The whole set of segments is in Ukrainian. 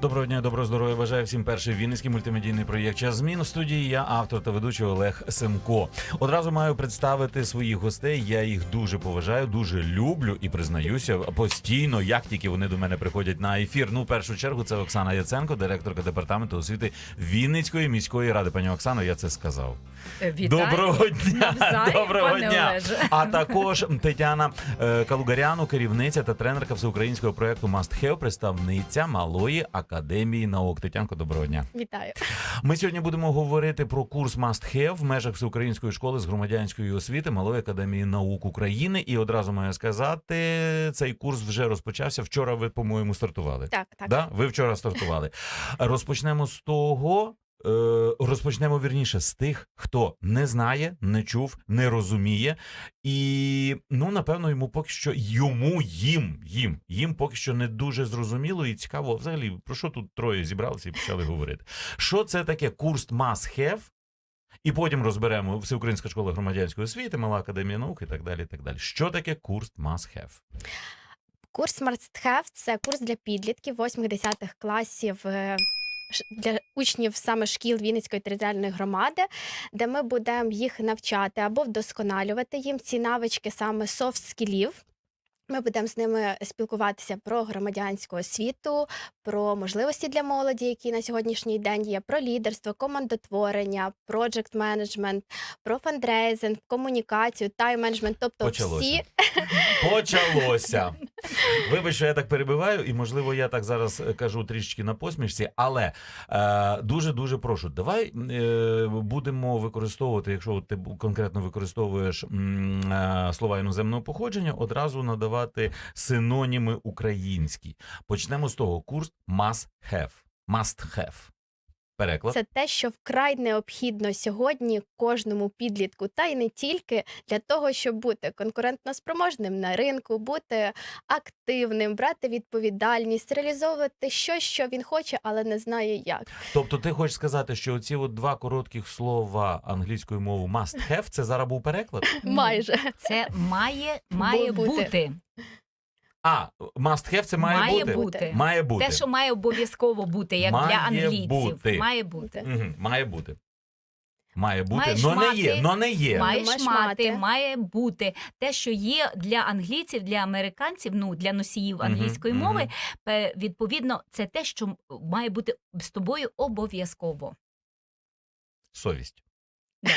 Доброго дня, доброго здоров'я. Бажаю всім перший вінницький мультимедійний проєкт «Час змін» у студії. Я автор та ведучий Олег Семко. Одразу маю представити своїх гостей. Я їх дуже поважаю, дуже люблю і признаюся постійно, як тільки вони до мене приходять на ефір. Ну, в першу чергу, це Оксана Яценко, директорка департаменту освіти Вінницької міської ради. Пані Оксано, я це сказав. Вітаю. Доброго дня! Навзаєм, Доброго пане дня! Олеже. А також Тетяна е, Калугаряну, керівниця та тренерка всеукраїнського проекту Must Have, представниця Малої академії наук. Тетянко, доброго дня. Вітаю. Ми сьогодні будемо говорити про курс Must Have в межах всеукраїнської школи з громадянської освіти Малої академії наук України. І одразу маю сказати, цей курс вже розпочався. Вчора ви, по-моєму, стартували. Так, так. Да? Ви вчора стартували. Розпочнемо з того. Е, Розпочнемо вірніше з тих, хто не знає, не чув, не розуміє, і ну напевно йому поки що йому їм їм їм поки що не дуже зрозуміло і цікаво. Взагалі, про що тут троє зібралися і почали говорити? Що це таке курс Must Have? І потім розберемо Всеукраїнська школа громадянської освіти, Мала академія наук і так далі. І так далі. Що таке курс Must Have? Курс Smart Have – це курс для підлітків 8-10 класів. Для учнів саме шкіл Вінницької територіальної громади, де ми будемо їх навчати або вдосконалювати їм ці навички саме софт-скілів. Ми будемо з ними спілкуватися про громадянську освіту, про можливості для молоді, які на сьогоднішній день є, про лідерство, командотворення, проджект менеджмент, про фандрейзинг, комунікацію, тайм-менеджмент. Тобто Почалося. всі Почалося. Вибач, що я так перебиваю, і можливо я так зараз е, кажу трішечки на посмішці, але е, дуже дуже прошу, давай е, будемо використовувати, якщо ти конкретно використовуєш м, е, слова іноземного походження, одразу надавати синоніми українські. Почнемо з того: курс must have. Must have. Переклад. Це те, що вкрай необхідно сьогодні кожному підлітку, та й не тільки для того, щоб бути конкурентноспроможним на ринку, бути активним, брати відповідальність, реалізовувати щось, що він хоче, але не знає як. Тобто, ти хочеш сказати, що оці от два коротких слова англійською мовою must have, це зараз був переклад? Майже Це має, має бути. бути. А, must have це має, Має бути. бути. Має бути. Те, що має обов'язково бути, як Має для англійців. бути. Має бути. Мгм, Має бути. Має бути, Маєш но не мати- є, но не є. Маєш Маєш мати, мати. має бути те, що є для англійців, для американців, ну для носіїв Мгм, англійської мгм. мови. пе- Відповідно, це те, що м- має бути з тобою обов'язково. Совість. Да.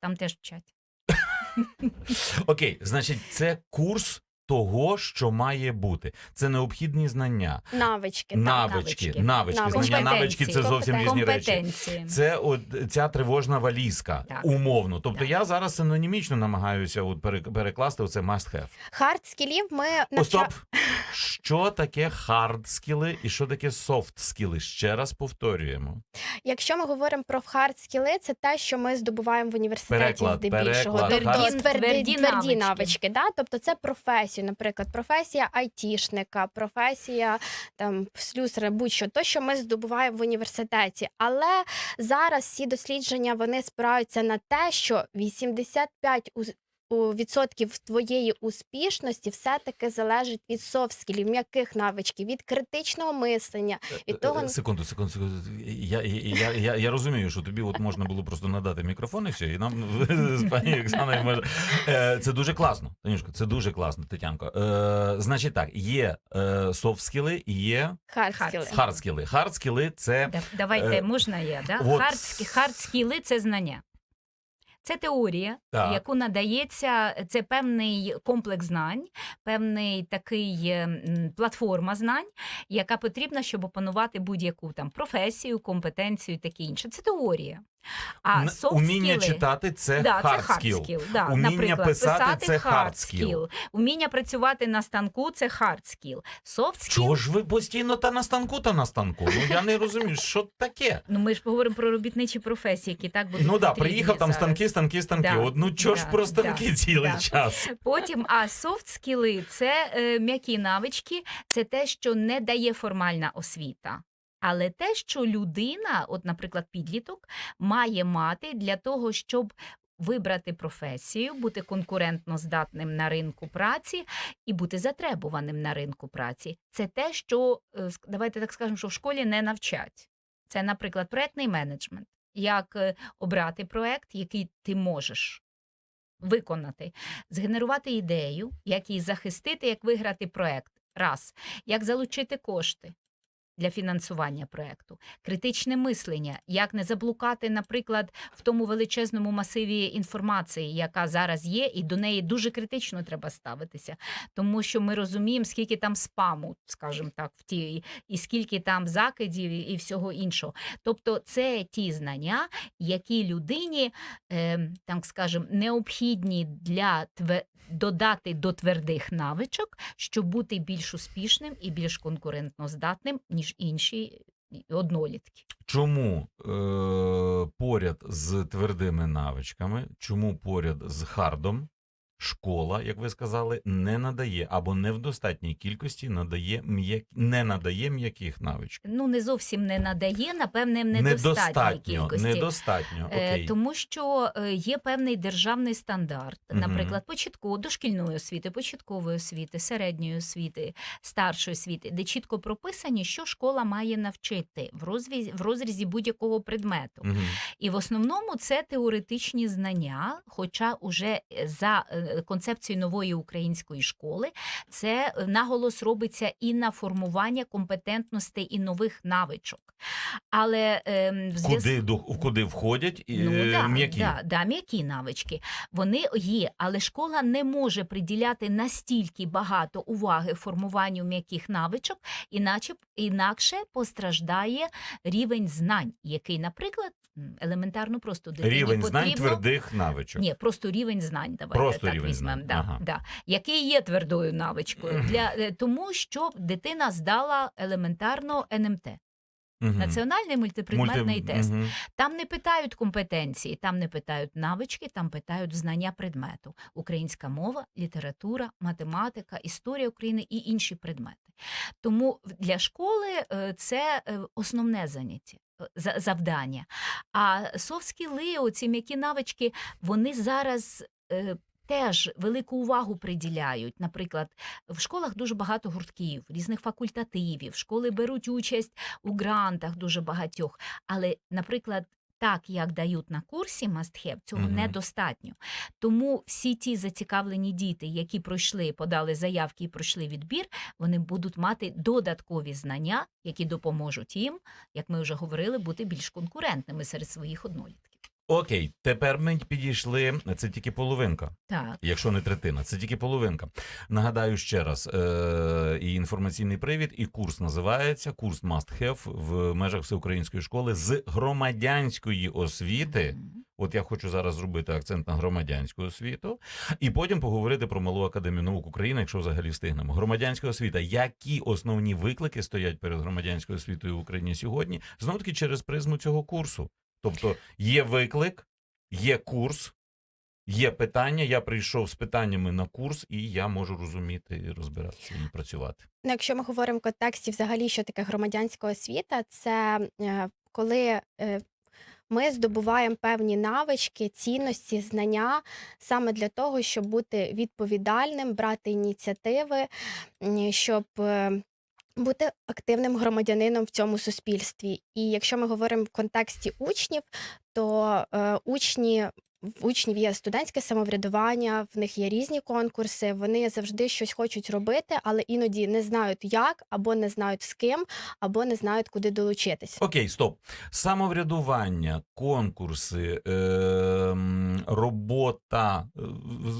Там теж вчать. Окей, значить, це курс того, що має бути. Це необхідні знання, навички. навички, навички. навички, Навички. знання, навички це зовсім різні речі. Це от ця тривожна валізка, Так. умовно. Тобто Так. я зараз синонімічно намагаюся от пере- перекласти оце must have. Хард скілів ми О, навча... стоп! Що таке hard скіли і що таке soft скіли? Ще раз повторюємо. Якщо ми говоримо про хард скіли, це те, що ми здобуваємо в університеті Переклад, здебільшого. переклад, Тобто тверді, Тверді тверді, навички. навички. Да? Тобто це професію, наприклад, професія айтішника, професія там слюсера, будь-що, то, що ми здобуваємо в університеті. Але зараз всі дослідження вони спираються на те, що 85 у у відсотків твоєї успішності все-таки залежить від софт-скілів, м'яких навичків, від критичного мислення, від того, Е, Секунду, секунду, секунду. Я, я, я, я, я розумію, що тобі от можна було просто надати мікрофон і все, і нам з пані Оксаною може. Е, Це дуже класно, Танюшко, це дуже класно, Тетянко. Е, значить так, є софт-скіли і є хард-скіли. Хард-скіли. Хард-скіли – це Давайте, Е, можна я, да? от- Хардські, хардскіли це знання. Це теорія, Так. яку надається, це певний комплекс знань, певний такий е, платформа знань, яка потрібна, щоб опанувати будь-яку там професію, компетенцію і таке інше. Це теорія. А уміння читати це Да, це skill. skill. Да, Уміння наприклад, писати це hard hard skill. skill. Уміння працювати на станку це hard skill. Soft skill Чого ж ви постійно та на станку, та на станку? Ну я не розумію, що таке. Ну, ми ж говоримо про робітничі професії, які так будуть Ну да, приїхав там зараз. станки, станки, станки. Да, От, ну чого ж про станки да, цілий да. час? Потім, а софт скіли це е, м'які навички, це те, що не дає формальна освіта. Але те, що людина, от, наприклад, підліток, має мати для того, щоб вибрати професію, бути конкурентно здатним на ринку праці і бути затребуваним на ринку праці. Це те, що е, давайте так скажемо, що в школі не навчать. Це, наприклад, проектний менеджмент. Як е, обрати проект, який ти можеш виконати, згенерувати ідею, як її захистити, як виграти проект. Раз, як залучити кошти для фінансування проекту, критичне мислення, як не заблукати, наприклад, в тому величезному масиві інформації, яка зараз є, і до неї дуже критично треба ставитися, тому що ми розуміємо, скільки там спаму, скажімо так, в ті, і скільки там закидів і, всього іншого. Тобто, це ті знання, які людині, е, так скажемо, необхідні для додати до твердих навичок, щоб бути більш успішним і більш конкурентноздатним, ніж інші однолітки. Чому е, поряд з твердими навичками, чому поряд з хардом школа, як ви сказали, не надає або не в достатній кількості надає м'як... не надає м'яких навичок? Ну не зовсім не надає, напевне, в недостатній кількості. недостатньо. Е, Окей. Тому що е, є певний державний стандарт, наприклад, початково дошкільної освіти, початкової освіти, середньої освіти, старшої освіти, де чітко прописані, що школа має навчити в розрізі, в розрізі будь-якого предмету. Мгм. І в основному це теоретичні знання, хоча уже за е, концепцією нової української школи це е, наголос робиться і на формування компетентностей і нових навичок. Але ем, в зв'язку Куди, до- куди входять Ну, е, да, м'які? Да, да, м'які навички. Вони є, але школа не може приділяти настільки багато уваги формуванню м'яких навичок, іначе інакше постраждає рівень знань, який, наприклад, елементарно просто дитині Рівень знань твердих навичок. Ні, просто рівень знань. Давайте Просто так рівень візьмемо. знань, Да, ага. да. Який є твердою навичкою для е, тому, що дитина здала елементарно НМТ Мгм. національний мультипредметний Мульти- тест. Мгм. Там не питають компетенції, там не питають навички, там питають знання предмету: українська мова, література, математика, історія України і інші предмети. Тому для школи е, це е, основне заняття. Е, за- Завдання. А софт-скіли, м'які навички, вони зараз е, теж велику увагу приділяють. Наприклад, в школах дуже багато гуртків, різних факультативів, школи беруть участь у грантах дуже багатьох. Але, наприклад, так як дають на курсі must have, цього Мгм. недостатньо. Тому всі ті зацікавлені діти, які пройшли, подали заявки і пройшли відбір, вони будуть мати додаткові знання, які допоможуть їм, як ми вже говорили, бути більш конкурентними серед своїх однолітків. Окей, тепер ми підійшли. Це тільки половинка. Так. Якщо не третина, це тільки половинка. Нагадаю ще раз: е- і інформаційний привід, і курс називається курс Must Have в межах всеукраїнської школи з громадянської освіти. Мгм. От я хочу зараз зробити акцент на громадянську освіту, і потім поговорити про малу академію наук України, якщо взагалі встигнемо. Громадянська освіта. Які основні виклики стоять перед громадянською освітою в Україні сьогодні? Знову таки через призму цього курсу. Тобто є виклик, є курс, є питання. Я прийшов з питаннями на курс, і я можу розуміти, розбиратися і працювати. Ну, якщо ми говоримо в контексті взагалі, що таке громадянська освіта, це е, коли е, ми здобуваємо певні навички, цінності, знання саме для того, щоб бути відповідальним, брати ініціативи, щоб е, бути активним громадянином в цьому суспільстві. І якщо ми говоримо в контексті учнів, то е, учні. В учнів є студентське самоврядування, в них є різні конкурси. Вони завжди щось хочуть робити, але іноді не знають як, або не знають з ким, або не знають, куди долучитись. Окей, стоп. Самоврядування, конкурси, е- м, робота е, е,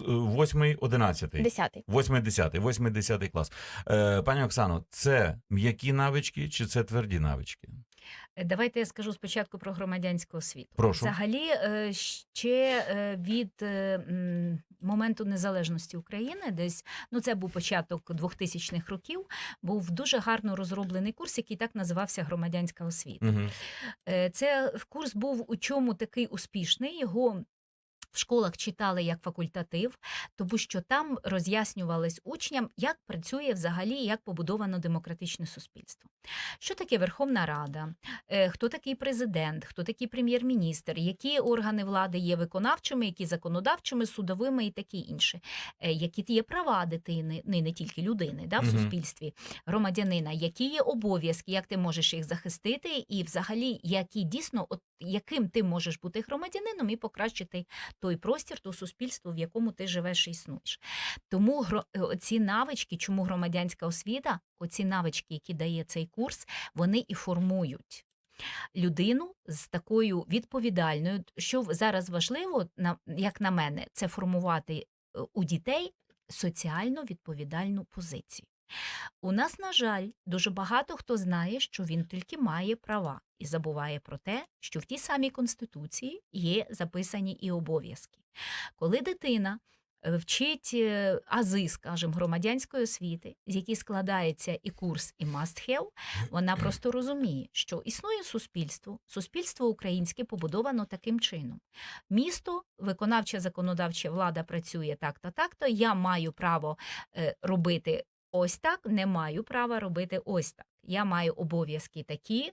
восьмий, одинадцятий. Десятий. Восьмий, десятий, восьмий, десятий клас. Е, пані Оксано, це м'які навички чи це тверді навички? Е, Давайте я скажу спочатку про громадянську освіту. Прошу. Взагалі, е, ще е, від моменту незалежності України, десь ну це був початок 2000-х років, був дуже гарно розроблений курс, який так називався громадянська освіта. Угу. Це курс був у чому такий успішний. Його В школах читали як факультатив, тому що там роз'яснювались учням, як працює взагалі, як побудовано демократичне суспільство. Що таке Верховна Рада, е, хто такий президент, хто такий прем'єр-міністр, які органи влади є виконавчими, які законодавчими, судовими і таке інше, які є права дитини, не, не тільки людини да, в Мгм. суспільстві, громадянина, які є обов'язки, як ти можеш їх захистити, і взагалі, які дійсно, от яким ти можеш бути громадянином і покращити той простір, то суспільство, в якому ти живеш і існуєш. Тому е, ці навички, чому громадянська освіта, оці навички, які дає цей курс, вони і формують. Людину з такою відповідальною, що зараз важливо, як на мене, це формувати е, у дітей соціально відповідальну позицію. У нас, на жаль, дуже багато хто знає, що він тільки має права і забуває про те, що в тій самій конституції є записані і обов'язки. Коли дитина е, вчить е, ази, скажімо, громадянської освіти, з якій складається і курс, і must have, вона просто розуміє, що існує суспільство, суспільство українське побудовано таким чином. Місто, виконавча законодавча влада працює так-то, так-то. Я маю право е, робити ось так, не маю права робити ось так. Я маю обов'язки такі,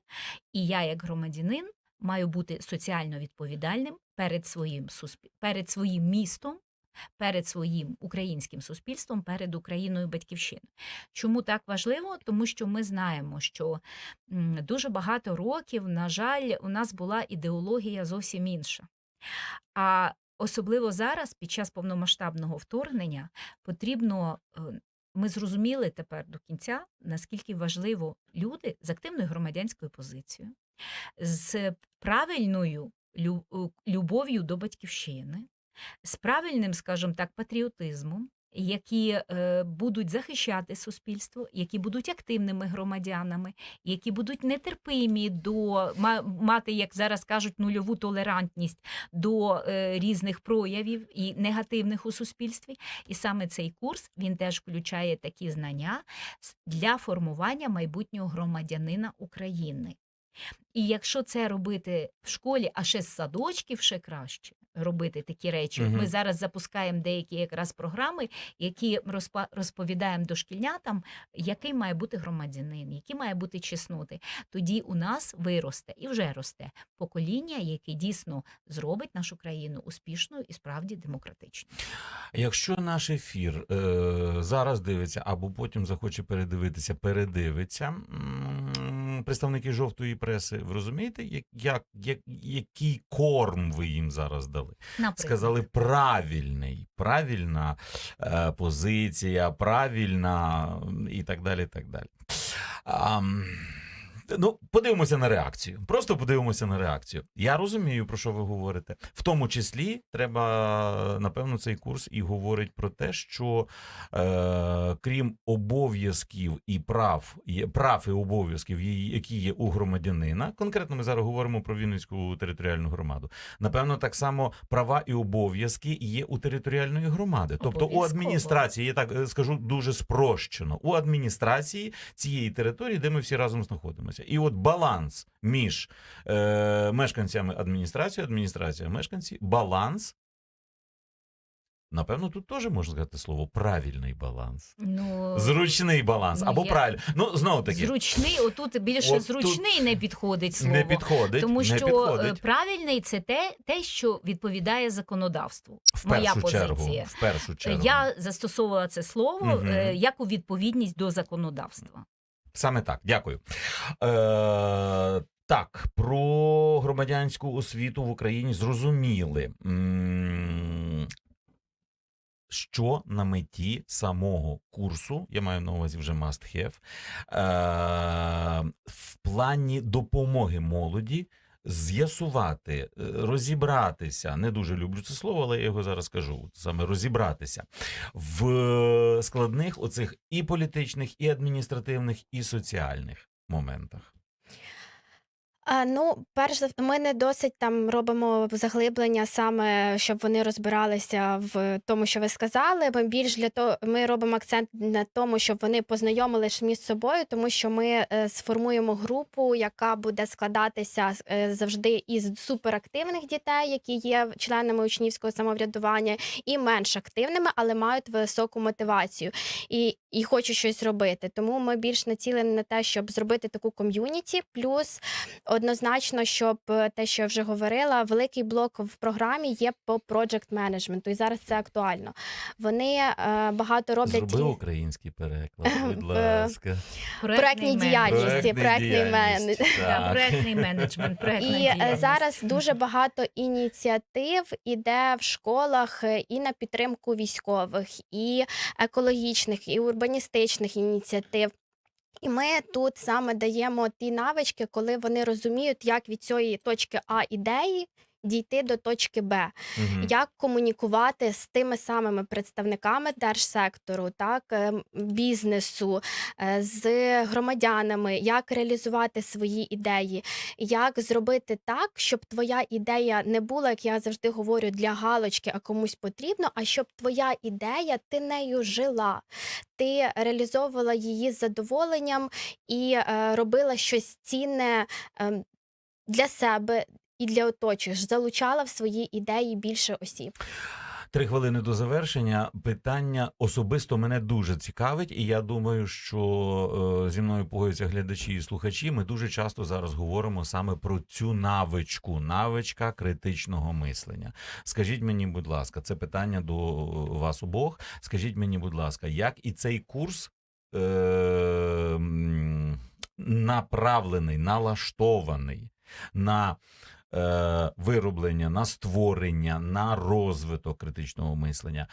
і я, як громадянин, маю бути соціально відповідальним перед своїм перед своїм містом. Перед своїм українським суспільством, перед Україною батьківщиною. Чому так важливо? Тому що ми знаємо, що дуже багато років, на жаль, у нас була ідеологія зовсім інша. А особливо зараз, під час повномасштабного вторгнення, потрібно. Ми зрозуміли тепер до кінця, наскільки важливо люди з активною громадянською позицією, з правильною е, любов'ю до батьківщини, з правильним, скажімо так, патріотизмом, які е, будуть захищати суспільство, які будуть активними громадянами, які будуть нетерпимі до ма- мати, як зараз кажуть, нульову толерантність до е, різних проявів і негативних у суспільстві. І саме цей курс він теж включає такі знання для формування майбутнього громадянина України. І якщо це робити в школі, а ще з садочків ще краще робити такі речі. Мгм. Ми зараз запускаємо деякі якраз програми, які розповідаємо дошкільнятам, який має бути громадянин, які має бути чесноти. Тоді у нас виросте і вже росте покоління, яке дійсно зробить нашу країну успішною і справді демократичною. Якщо наш ефір е, зараз дивиться, або потім захоче передивитися, передивиться представники жовтої преси, ви розумієте, як, як, як, який корм ви їм зараз дали? Наприклад. Сказали правильний, правильна е, позиція, правильна і так далі. І так далі. А, ну, подивимося на реакцію. Просто подивимося на реакцію. Я розумію, про що ви говорите. В тому числі треба, напевно, цей курс і говорить про те, що е, крім обов'язків і прав, прав і обов'язків, які є у громадянина. Конкретно ми зараз говоримо про Вінницьку територіальну громаду. Напевно, так само права і обов'язки є у територіальної громади. Тобто у адміністрації, я так е, скажу дуже спрощено, у адміністрації цієї території, де ми всі разом знаходимося. І от баланс між е, мешканцями адміністрації, адміністрація мешканці, баланс. Напевно, тут теж можна сказати слово правильний баланс. Ну, Зручний баланс ну, або я- правильно. Ну, знову таки, Зручний, отут більше От тут зручний не підходить слово. не підходить. Тому що е, підходить. правильний це те, те, що відповідає законодавству. В Моя першу чергу. позиція. В першу чергу. Я застосовувала це слово е, як у відповідність до законодавства. Саме так, дякую. Е, так, про громадянську освіту в Україні зрозуміли. Що на меті самого курсу, я маю на увазі вже must have, е, в плані допомоги молоді з'ясувати, е, розібратися. Не дуже люблю це слово, але я його зараз кажу. Саме розібратися в складних оцих і політичних, і адміністративних, і соціальних моментах. Ну, перш за ми не досить там робимо заглиблення саме, щоб вони розбиралися в тому, що ви сказали. Ми більш для того, ми робимо акцент на тому, щоб вони познайомились між собою, тому що ми е, сформуємо групу, яка буде складатися е, завжди із суперактивних дітей, які є членами учнівського самоврядування, і менш активними, але мають високу мотивацію і, і хочуть щось робити. Тому ми більш націлені на те, щоб зробити таку ком'юніті. Плюс однозначно, щоб е, те, що я вже говорила, великий блок в програмі є по project менеджменту, і зараз це актуально. Вони е, багато роблять Зроби український переклад, будь ласка. менеджмент. діяльності, проектний менеджмент. І е, зараз дуже багато ініціатив іде в школах і на підтримку військових, і екологічних, і урбаністичних ініціатив. І ми тут саме даємо ті навички, коли вони розуміють, як від цієї точки А ідеї дійти до точки Б Мгм. як комунікувати з тими самими представниками держсектору, так ем, бізнесу, е, з громадянами, як реалізувати свої ідеї, як зробити так, щоб твоя ідея не була, як я завжди говорю, для галочки, а комусь потрібно, а щоб твоя ідея ти нею жила. Ти реалізовувала її з задоволенням і е, робила щось цінне ем, для себе і для оточуючих, залучала в свої ідеї більше осіб. Три хвилини до завершення. Питання особисто мене дуже цікавить, і я думаю, що е, зі мною погодяться глядачі і слухачі. Ми дуже часто зараз говоримо саме про цю навичку, навичка критичного мислення. Скажіть мені, будь ласка, це питання до вас обох. Скажіть мені, будь ласка, як і цей курс е, направлений, налаштований на вироблення, на створення, на розвиток критичного мислення,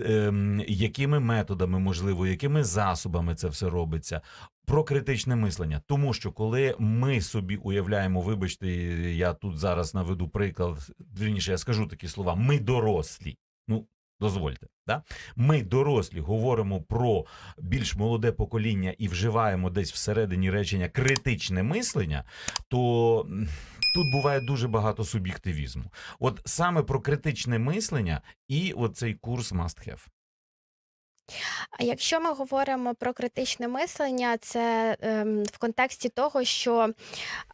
ем, якими методами, можливо, якими засобами це все робиться. Про критичне мислення, тому що коли ми собі уявляємо, вибачте, я тут зараз наведу приклад, вірніше, я скажу такі слова: ми дорослі. Ну, дозвольте, да? ми дорослі говоримо про більш молоде покоління і вживаємо десь всередині речення критичне мислення, то тут буває дуже багато суб'єктивізму. От саме про критичне мислення і оцей курс must have. А якщо ми говоримо про критичне мислення, це ем, в контексті того, що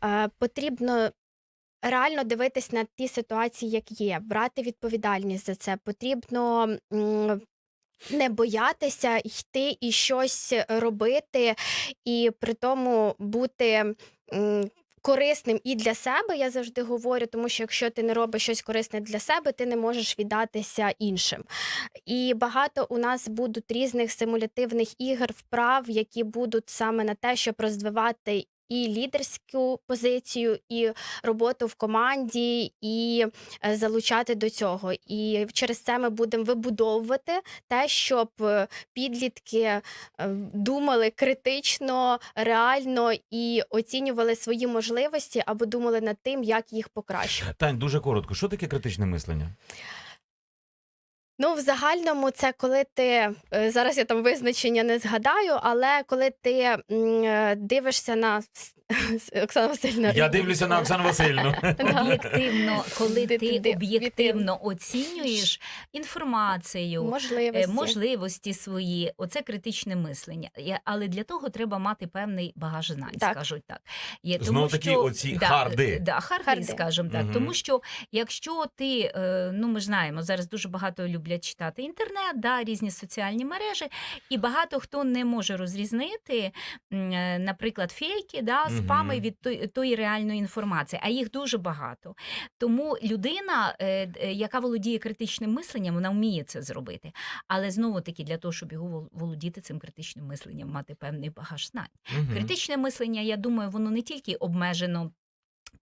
е, потрібно. Реально дивитись на ті ситуації, як є, брати відповідальність за це. Потрібно не боятися йти і щось робити, і при тому бути корисним і для себе. Я завжди говорю, тому що якщо ти не робиш щось корисне для себе, ти не можеш віддатися іншим. І багато у нас будуть різних симулятивних ігор, вправ, які будуть саме на те, щоб розвивати. І лідерську позицію, і роботу в команді, і е, залучати до цього. І через це ми будемо вибудовувати те, щоб е, підлітки е, думали критично, реально і оцінювали свої можливості або думали над тим, як їх покращити. Тань, дуже коротко, що таке критичне мислення? Ну, в загальному, це коли ти е, зараз я там визначення не згадаю, але коли ти е, дивишся на Оксана Васильівна. Я дивлюся на Оксану Васильівну. Об'єктивно, коли Ти- ти ти- об'єктивно оцінюєш інформацію, е, можливості. можливості свої, оце критичне мислення. Але для того треба мати певний багаж знань, Так. скажуть так. Є, Знову таки оці харди. Да, харди, Харди. скажімо так. Мгм. Тому що якщо ти, е, ну ми ж знаємо, зараз дуже багато люблять читати інтернет, да, різні соціальні мережі, і багато хто не може розрізнити, е, наприклад, фейки, да, Мгм. спами від тої, тої реальної інформації, а їх дуже багато. Тому людина, е, е, яка володіє критичним мисленням, вона вміє це зробити. Але знову таки для того, щоб його володіти цим критичним мисленням, мати певний багаж знань. Критичне мислення, я думаю, воно не тільки обмежено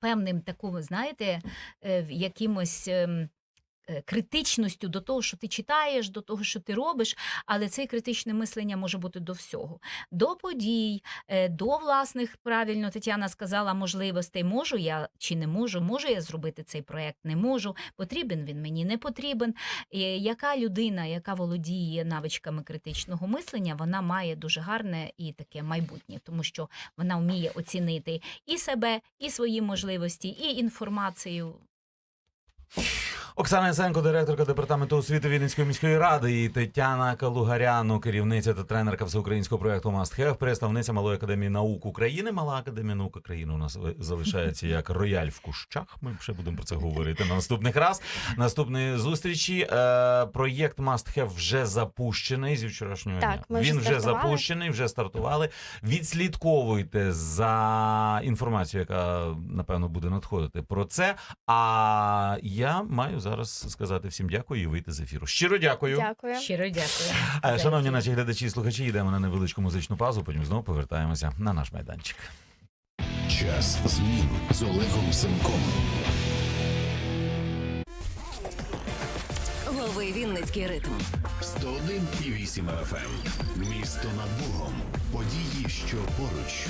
певним такого, знаєте, е, якимось. Е, критичністю до того, що ти читаєш, до того, що ти робиш, але це критичне мислення може бути до всього, до подій, е, до власних правильно Тетяна сказала можливостей. Можу я чи не можу, можу я зробити цей проект, не можу. Потрібен він мені, не потрібен. Яка людина, яка володіє навичками критичного мислення, вона має дуже гарне і таке майбутнє, тому що вона вміє оцінити і себе, і свої можливості, і інформацію. Оксана Ясенко, директорка департаменту освіти Вінницької міської ради, і Тетяна Калугаряну, керівниця та тренерка всеукраїнського проєкту Must Have, представниця Малої академії наук України. Мала академія наук України у нас залишається як рояль в кущах. Ми ще будемо про це говорити на наступних раз. Наступної зустрічі. Е, проєкт Must Have вже запущений зі вчорашнього Так, дня. ми Він вже стартували. запущений, вже стартували. Відслідковуйте за інформацією, яка напевно буде надходити про це. А я маю зараз сказати всім дякую і вийти з ефіру. Щиро дякую. Дякую. Щиро дякую. Е, Шановні наші глядачі і слухачі, йдемо на невеличку музичну паузу, потім знову повертаємося на наш майданчик. Час змін з Олегом Семком. Лови Вінницький ритм. 101,8 FM. Місто над Богом. Події, що поруч.